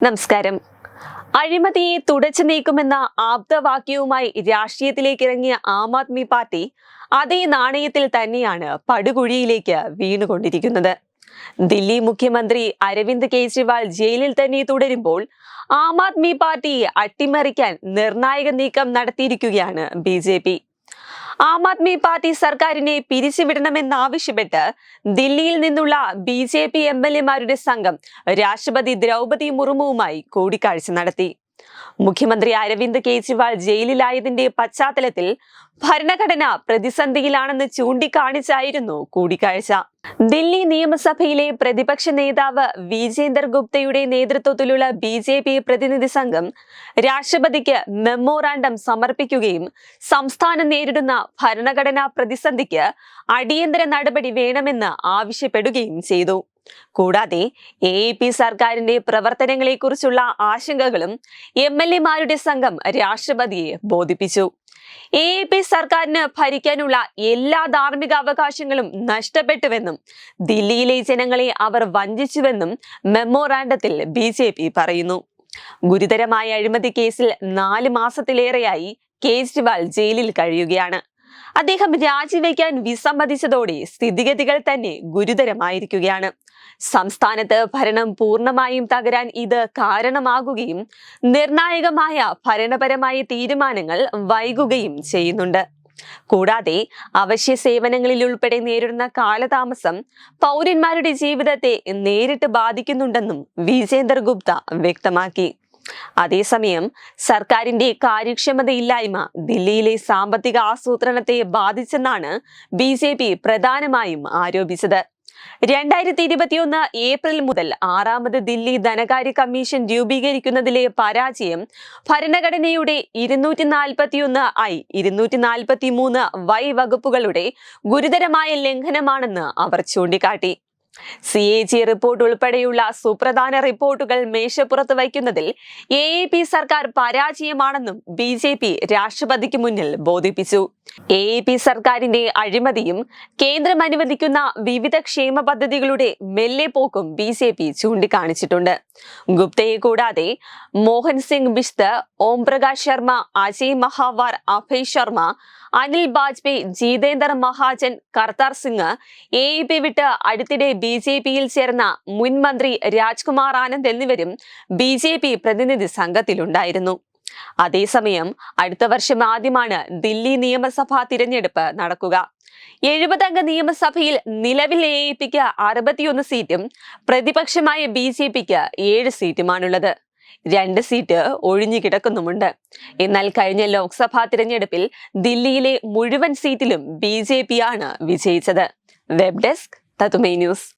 നമസ്കാരം. അഴിമതിയെ തുടച്ചു നീക്കുമെന്ന ആപ്തവാക്യവുമായി രാഷ്ട്രീയത്തിലേക്ക് ഇറങ്ങിയ ആം ആദ്മി പാർട്ടി അതേ നാണയത്തിൽ തന്നെയാണ് പടുകുഴിയിലേക്ക് വീണുകൊണ്ടിരിക്കുന്നത്. ദില്ലി മുഖ്യമന്ത്രി അരവിന്ദ് കെജ്രിവാൾ ജയിലിൽ തന്നെ തുടരുമ്പോൾ ആം ആദ്മി പാർട്ടി അട്ടിമറിക്കാൻ നിർണായക നീക്കം നടത്തിയിരിക്കുകയാണ് B J P. Aam Aadmi party സർക്കാരിനെ പിരിച്ചുവിടണമെന്നാവശ്യപ്പെട്ട് ദില്ലിയിൽ നിന്നുള്ള B J P M L എമാരുടെ സംഘം രാഷ്ട്രപതി ദ്രൗപതി മുർമുവുമായി കൂടിക്കാഴ്ച നടത്തി. മുഖ്യമന്ത്രി അരവിന്ദ് കെജ്രിവാൾ ജയിലിലായതിന്റെ പശ്ചാത്തലത്തിൽ ഭരണഘടന പ്രതിസന്ധിയിലാണെന്ന് ചൂണ്ടിക്കാണിച്ചായിരുന്നു കൂടിക്കാഴ്ച. ദില്ലി നിയമസഭയിലെ പ്രതിപക്ഷ നേതാവ് വിജേന്ദർ ഗുപ്തയുടെ നേതൃത്വത്തിലുള്ള ബി ജെ പി പ്രതിനിധി സംഘം രാഷ്ട്രപതിക്ക് മെമ്മോറാണ്ടം സമർപ്പിക്കുകയും സംസ്ഥാനം നേരിടുന്ന ഭരണഘടനാ പ്രതിസന്ധിക്ക് അടിയന്തര നടപടി വേണമെന്ന് ആവശ്യപ്പെടുകയും ചെയ്തു. കൂടാതെ എ പി സർക്കാരിന്റെ പ്രവർത്തനങ്ങളെക്കുറിച്ചുള്ള ആശങ്കകളും എം എൽ എമാരുടെ സംഘം രാഷ്ട്രപതിയെ ബോധിപ്പിച്ചു. എ പി സർക്കാരിന് ഭരിക്കാനുള്ള എല്ലാ ധാർമ്മിക അവകാശങ്ങളും നഷ്ടപ്പെട്ടുവെന്നും ദില്ലിയിലെ ജനങ്ങളെ അവർ വഞ്ചിച്ചുവെന്നും മെമ്മോറാണ്ടത്തിൽ ബി ജെ പി പറയുന്നു. ഗുരുതരമായ അഴിമതി കേസിൽ നാല് മാസത്തിലേറെയായി കേജ്രിവാൾ ജയിലിൽ കഴിയുകയാണ്. അദ്ദേഹം രാജിവെക്കാൻ വിസമ്മതിച്ചതോടെ സ്ഥിതിഗതികൾ തന്നെ ഗുരുതരമായിരിക്കുകയാണ്. സംസ്ഥാനത്ത് ഭരണം പൂർണമായും തകരാൻ ഇത് കാരണമാകുകയും നിർണായകമായ ഭരണപരമായ തീരുമാനങ്ങൾ വൈകുകയും ചെയ്യുന്നുണ്ട്. കൂടാതെ അവശ്യ സേവനങ്ങളിൽ ഉൾപ്പെടെ നേരിടുന്ന കാലതാമസം പൗരന്മാരുടെ ജീവിതത്തെ നേരിട്ട് ബാധിക്കുന്നുണ്ടെന്നും വിജേന്ദർ ഗുപ്ത വ്യക്തമാക്കി. അതേസമയം സർക്കാരിന്റെ കാര്യക്ഷമതയില്ലായ്മ ദില്ലിയിലെ സാമ്പത്തിക ആസൂത്രണത്തെ ബാധിച്ചെന്നാണ് ബി ജെ പി പ്രധാനമായും ആരോപിച്ചത്. രണ്ടായിരത്തി ഇരുപത്തിയൊന്ന് ഏപ്രിൽ മുതൽ ആറാമത് ദില്ലി ധനകാര്യ കമ്മീഷൻ രൂപീകരിക്കുന്നതിലെ പരാജയം ഭരണഘടനയുടെ ഇരുന്നൂറ്റി നാൽപ്പത്തിയൊന്ന് ഐ ഇരുന്നൂറ്റി നാൽപ്പത്തി മൂന്ന് വൈ വകുപ്പുകളുടെ ഗുരുതരമായ ലംഘനമാണെന്ന് അവർ ചൂണ്ടിക്കാട്ടി. സി എ ജി റിപ്പോർട്ട് ഉൾപ്പെടെയുള്ള സുപ്രധാന റിപ്പോർട്ടുകൾ മേശപ്പുറത്ത് വയ്ക്കുന്നതിൽ എ എ പി സർക്കാർ പരാജയമാണെന്നും ബി ജെ പി രാഷ്ട്രപതിക്ക് മുന്നിൽ ബോധിപ്പിച്ചു. എ എ പി സർക്കാരിന്റെ അഴിമതിയും കേന്ദ്രം അനുവദിക്കുന്ന വിവിധ ക്ഷേമ പദ്ധതികളുടെ മെല്ലെ പോക്കും ബി ജെ പി ചൂണ്ടിക്കാണിച്ചിട്ടുണ്ട്. ഗുപ്തയെ കൂടാതെ Mohan Singh Bisht Om Prakash Sharma Ajay Mahawar Abhay Sharma Anil Bajpai Jitender Mahajan Kartar Singh A A P വിട്ട് അടുത്തിടെ ബി ജെ പിയിൽ ചേർന്ന മുൻ മന്ത്രി രാജ്കുമാർ ആനന്ദ് എന്നിവരും ബി ജെ പി പ്രതിനിധി സംഘത്തിലുണ്ടായിരുന്നു. അതേസമയം അടുത്ത വർഷം ആദ്യമാണ് ദില്ലി നിയമസഭാ തിരഞ്ഞെടുപ്പ് നടക്കുക. എഴുപതംഗ നിയമസഭയിൽ നിലവിൽ എ എ പിക്ക് അറുപത്തിയൊന്ന് സീറ്റും പ്രതിപക്ഷമായ ബി ജെ പിക്ക് ഏഴ് സീറ്റുമാണുള്ളത്. രണ്ട് സീറ്റ് ഒഴിഞ്ഞു കിടക്കുന്നുമുണ്ട്. എന്നാൽ കഴിഞ്ഞ ലോക്സഭാ തിരഞ്ഞെടുപ്പിൽ ദില്ലിയിലെ മുഴുവൻ സീറ്റിലും ബി ജെ പി ആണ് വിജയിച്ചത്. Web desk തതുമേ news.